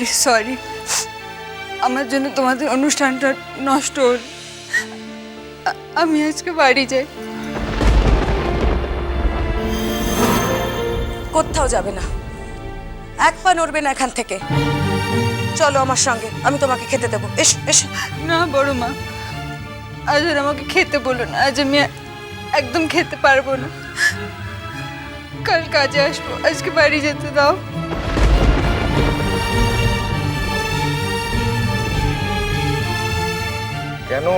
Very very sorry আমার জন্য তোমাদের অনুষ্ঠানটা নষ্ট হল। আমি আজকে বাড়ি যাই। কোথাও যাবে না। এক পা নড়বে না এখান থেকে। চলো আমার সঙ্গে আমি তোমাকে খেতে দেবো। Yes yes. না বড় মা। আজ আর আমাকে খেতে বলো না। আজ আমি একদম খেতে পারব না। কাল কাজে আসব। আজকে বাড়ি যেতে দাও। কেন?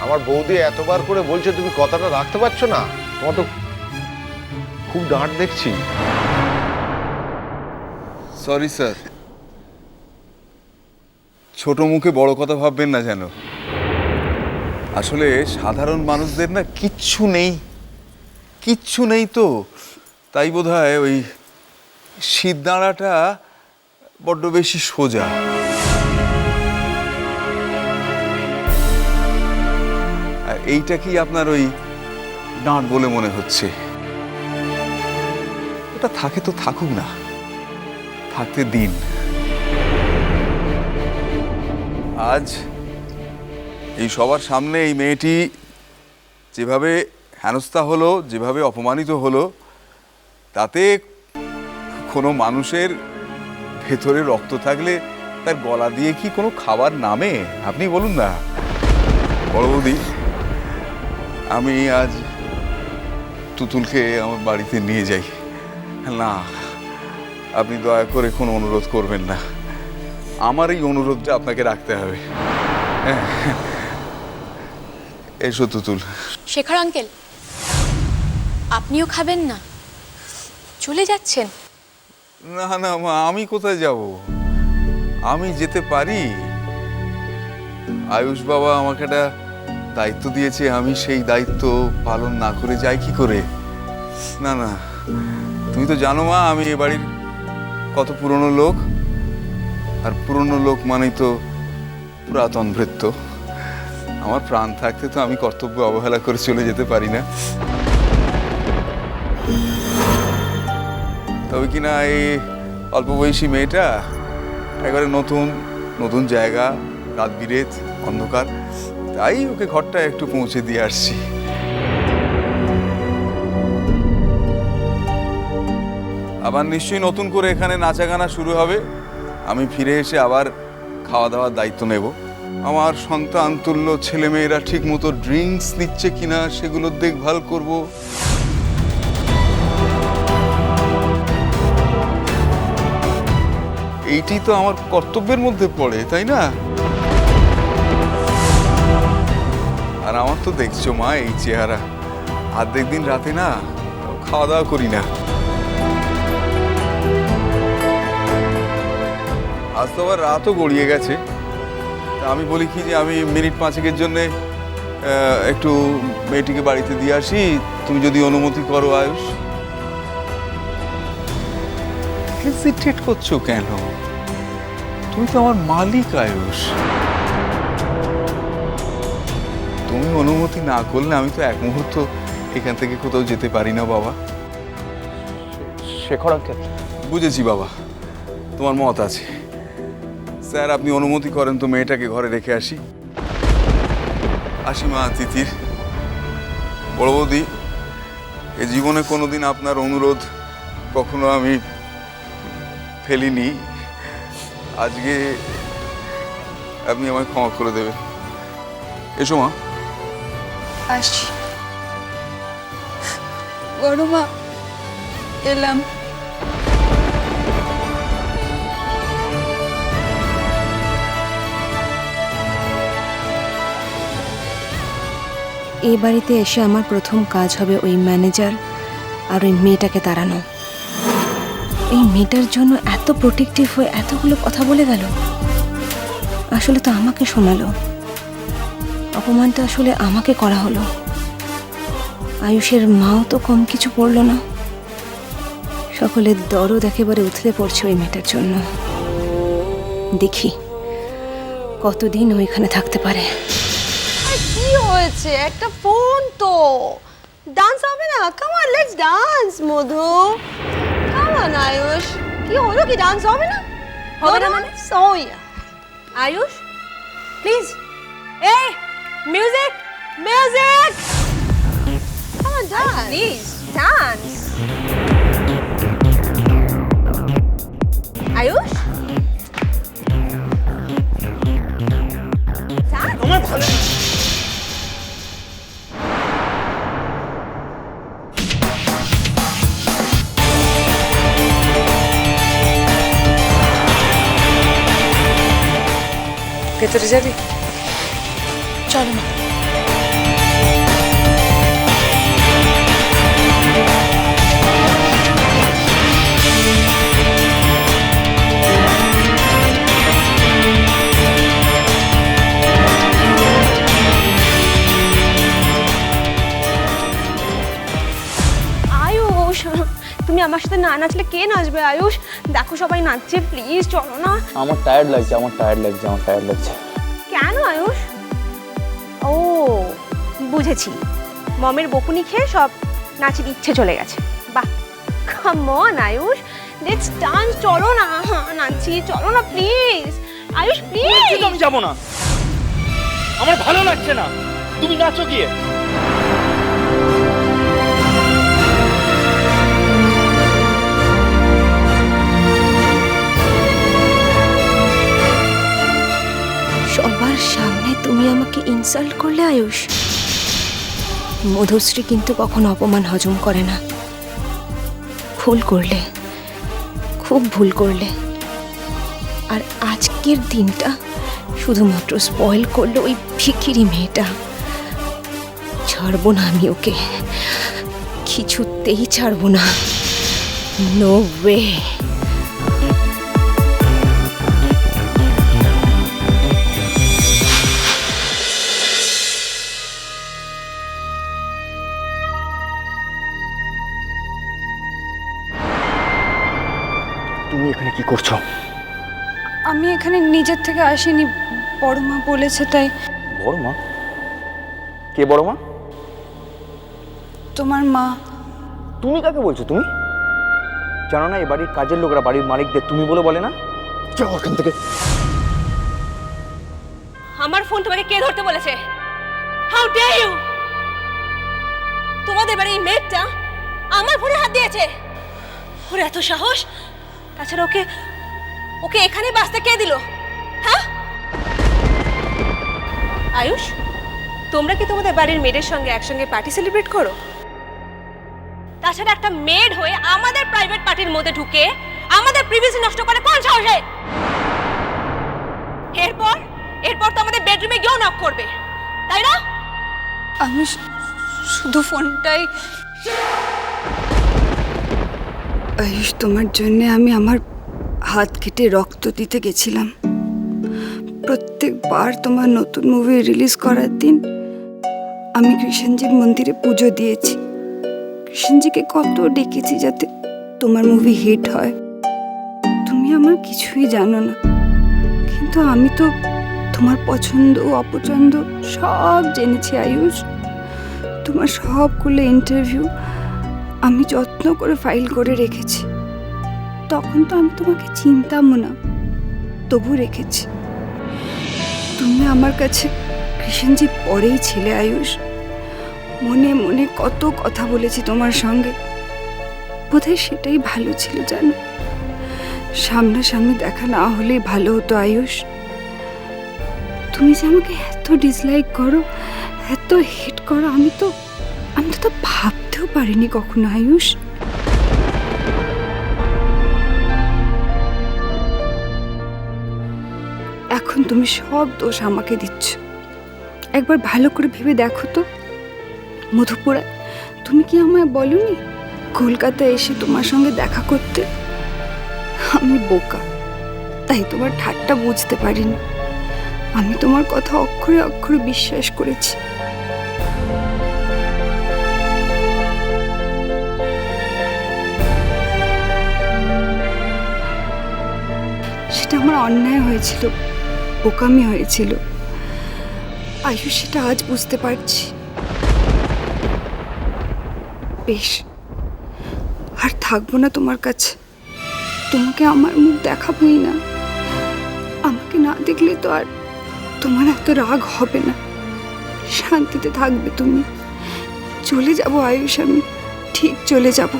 আমার বৌদি এতবার করে বলছে তুমি কথাটা রাখতে পারছ না? তোমার তো খুব ডাঁট দেখছি। সরি স্যার ছোট মুখে বড় কথা ভাববেন না যেন। আসলে সাধারণ মানুষদের না কিচ্ছু নেই। কিচ্ছু নেই তো। তাই বোধ হয় ওই শীতদাঁড়াটা বড্ড বেশি সোজা। এইটা কি আপনার ওই ডাঁট বলে মনে হচ্ছে? ওটা থাকে তো থাকুক না। থাকতে দিন। আজ এই সবার সামনে এই মেয়েটি যেভাবে হেনস্থা হলো, যেভাবে অপমানিত হলো, তাতে কোনো মানুষের ভেতরে রক্ত থাকলে তার গলা দিয়ে কি কোনো খাবার নামে? আপনি বলুন না। বড় বৌদি আমি আজ তুতুলকে আমার বাড়িতে নিয়ে যাই। না আপনি দয়া করে কোনো অনুরোধ করবেন না। আমার এই অনুরোধটা আপনাকে রাখতে হবে। এসো তুতুল। শেখর আঙ্কেল আপনিও খাবেন না? চলে যাচ্ছেন? না না মা আমি কোথায় যাব? আমি যেতে পারি? আয়ুষ বাবা আমাকে একটা দায়িত্ব দিয়েছে, আমি সেই দায়িত্ব পালন না করে যাই কি করে? না না, তুমি তো জানো মা, আমি এ বাড়ির কত পুরনো লোক। আর পুরনো লোক মানেই তো পুরাতন ভৃত্য। আমার প্রাণ থাকতে তো আমি কর্তব্য অবহেলা করে চলে যেতে পারি না। তবে কি না এই অল্প বয়সী মেয়েটা একবারে নতুন নতুন জায়গা রাত বিরেত অন্ধকার। তাই ওকে ঘরটা একটু পৌঁছে দিয়ে আসছি। আবার নিশ্চয়ই নতুন করে এখানে নাচা গানা শুরু হবে। আমি ফিরে এসে আবার খাওয়া দাওয়ার দায়িত্ব নেব। আমার সন্তান তুল্য ছেলেমেয়েরা ঠিক মতো ড্রিঙ্কস নিচ্ছে কিনা সেগুলোর দেখভাল করব। এইটি তো আমার কর্তব্যের মধ্যে পড়ে, তাই না? আর আমার তো দেখছ মা এই চেহারা। অর্ধেক দিন রাতে না খাওয়া দাওয়া করি না। আজ তো আবার রাতও গড়িয়ে গেছে। তা আমি বলি কি যে আমি মিনিট পাঁচেকের জন্যে একটু মেয়েটিকে বাড়িতে দিয়ে আসি। তুমি যদি অনুমতি করো আয়ুষ। হেজিটেট করছ কেন? তুমি তো আমার মালিক আয়ুষ। তুমি অনুমতি না করলে আমি তো এক মুহূর্ত এখান থেকে কোথাও যেতে পারি না বাবা। শেখর আঙ্কেল বুঝেছি বাবা। তোমার মত আছে। স্যার আপনি অনুমতি করেন তো মেয়েটাকে ঘরে রেখে আসি। আসি মা তিথির। বড় বৌদি এ জীবনে কোনোদিন আপনার অনুরোধ কখনো আমি ফেলিনি। আজকে আপনি আমায় ক্ষমা করে দেবেন। এসো মা। আসছি। বড় মা, এলাম। এই বাড়িতে এসে আমার প্রথম কাজ হবে ওই ম্যানেজার আর ওই মেয়েটাকে তাড়ানো। এই মেয়েটার জন্য এত প্রোটেক্টিভ হয়ে এতগুলো কথা বলে গেল। আসলে তো আমাকে শোনালো। অপমানটা আসলে আমাকে করা হলো। আয়ুষের মাও তো কম কিছু পড়ল না। সকলের দরদ একেবারে উথলে পড়ছে ওই মেয়েটার জন্য। দেখি কতদিন ওইখানে থাকতে পারে। কি হয়েছে? একটা ফোন তো। ডান্স হবে না? Come on let's dance Madhu. Come on Ayush. কি হলো কি? ডান্স হবে না? হবে না মানে? সৌয়া আয়ুষ প্লিজ এই! Music music Come on, dance. Please, dance. Ayush Dance. ভেতরে যাবি চলো মা তুমি আমার সাথে না নাচলে কে নাচবে আয়ুষ? দেখো সবাই নাচছে প্লিজ চলো না। আমার টায়ার্ড লাগছে, আমার টায়ার্ড লাগছে, আমার টায়ার্ড লাগছে। বুঝেছি। মমের বকুনি খেয়ে সব নাচের ইচ্ছে চলে গেছে। বাহ কামন আয়ুষ। লেটস ডান্স চলো না। হ্যাঁ, নাচি চলো না প্লিজ আয়ুষ প্লিজ আমি যাব না। আমার ভালো লাগছে না। তুমি নাচো গিয়ে। সবার সামনে তুমি আমাকে ইনসাল্ট করলে আয়ুষ। মধুশ্রী কিন্তু কখনো অপমান হজম করে না। ভুল করলে, খুব ভুল করলে। আর আজকের দিনটা শুধুমাত্র স্পয়েল করল ওই ভিখিরি মেয়েটা। ছাড়বো না আমি ওকে। কিছুতেই ছাড়বো না। নো ওয়ে করছ? আমি এখানে নিজের থেকে আসিনি বড় মা বলেছে তাই। বড় মা কে বড় মা তোমার মা। তুমি কাকে বলছো তুমি? জানো না এই বাড়ির কাজের লোকরা বাড়ির মালিকদের তুমি বলে বলে না? যাও ওখান থেকে। আমার ফোন তোমাকে কে ধরতে বলেছে? হাউ ডে ইউ তোমাদের বাড়ির এই মেয়েটা আমার ফোনে হাত দিয়েছে। ওর এত সাহস তাছাড়া ওকে ওকে এখানে বাঁচতে কে দিল? হ্যাঁ? আয়ুষ, তোমরা কি তোমাদের বাড়ির মেয়েদের সঙ্গে একসঙ্গে পার্টি সেলিব্রেট করো? তাছাড়া একটা মেড হয়ে আমাদের প্রাইভেট পার্টির মধ্যে ঢুকে আমাদের প্রিভিসি নষ্ট করে কোন সাহসে এরপর এরপর তো আমাদের বেডরুমে গিয়েও নক করবে, তাই না? আমি শুধু ফোনটাই আয়ুষ, তোমার জন্য আমি আমার হাত কেটে রক্ত দিতে গেছিলাম। প্রত্যেকবার তোমার নতুন মুভি রিলিজ করার দিন আমি কৃষ্ণজির মন্দিরে পুজো দিয়েছি। কৃষ্ণজিকে কত ডেকেছি যাতে তোমার মুভি হিট হয়। তুমি আমার কিছুই জানো না। কিন্তু আমি তো তোমার পছন্দ অপছন্দ সব জেনেছি আয়ুষ। তোমার সবগুলো ইন্টারভিউ আমি যত্ন করে ফাইল করে রেখেছি। তখন তো আমি তোমাকে চিনতামও না তবু রেখেছি। তুমি আমার কাছে কৃষ্ণজি পরেই ছিলে, আয়ুষ। মনে মনে কত কথা বলেছি তোমার সঙ্গে। বোধহয় সেটাই ভালো ছিল জানো। সামনাসামনি দেখা না হলেই ভালো হতো, আয়ুষ। তুমি যে আমাকে এত ডিসলাইক করো, এত হেট করো, আমি তো আমি তো তা ভাবতেও পারিনি কখনো, আয়ুষ। এখন তুমি সব দোষ আমাকে দিচ্ছ। একবার ভালো করে ভেবে দেখো তো। মধুপুরা, তুমি কি আমায় বলনি? কলকাতায় এসে তোমার সঙ্গে দেখা করতে? আমি বোকা, তাই তোমার ঠাট্টা বুঝতে পারিনি। আমি তোমার কথা অক্ষরে অক্ষরে বিশ্বাস করেছি। আমার অন্যায় হয়েছিল, বোকামি হয়েছিল। আয়ুষ, সেটা আজ বুঝতে পারছি। বেশ, আর থাকব না তোমার কাছে। তোমাকে আমার মুখ দেখাবোই না। আমাকে না দেখলে তো আর তোমার এত রাগ হবে না। শান্তিতে থাকবে তুমি। চলে যাব আয়ুষ, আমি ঠিক চলে যাব।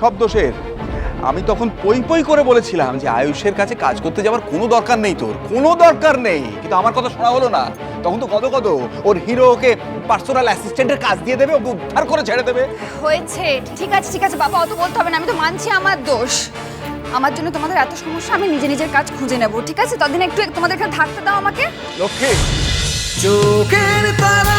সব দোষের। আমি তখন পই পই করে বলেছিলাম যে আয়ুষের কাছে কাজ করতে যাওয়ার কোনো দরকার নেই তোর কোনো দরকার নেই। কিন্তু আমার কথা শোনা হলো না। তখন তো কত কত ওর হিরো ওকে পার্সোনাল অ্যাসিস্ট্যান্টের কাজ দিয়ে দেবে ওকে উদ্ধার করে ছেড়ে দেবে। হয়েছে ঠিক আছে ঠিক আছে বাবা অত বলতে হবে না আমি তো মানছি আমার দোষ। আমার জন্য তোমাদের এত সমস্যা আমি নিজে নিজের কাজ খুঁজে নেব ঠিক আছে? ততদিন একটু তোমাদের এখানে থাকতে দাও আমাকে। লক্ষ্মী। চোখের তারা